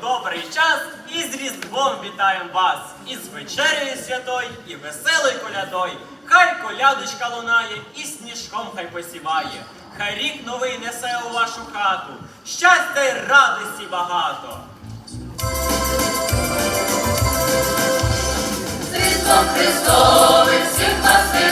добрий час і з Різдвом вітаєм вас, і з вечерею святою, і веселою колядою. Хай колядочка лунає, і сніжком хай посіває. Хай рік новий несе у вашу хату. Щастя й радості багато. З Різдвом Христовим всіх вас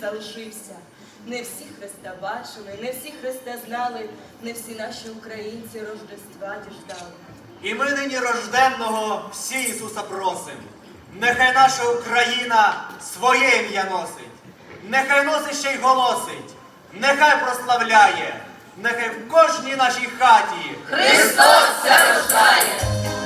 залишився. Не всі Христа бачили, не всі Христа знали, не всі наші українці Рождества діждали. І ми нині рожденного всі Ісуса просим. Нехай наша Україна своє ім'я носить, нехай носить ще й голосить, нехай прославляє, нехай в кожній нашій хаті Христос ся рождає!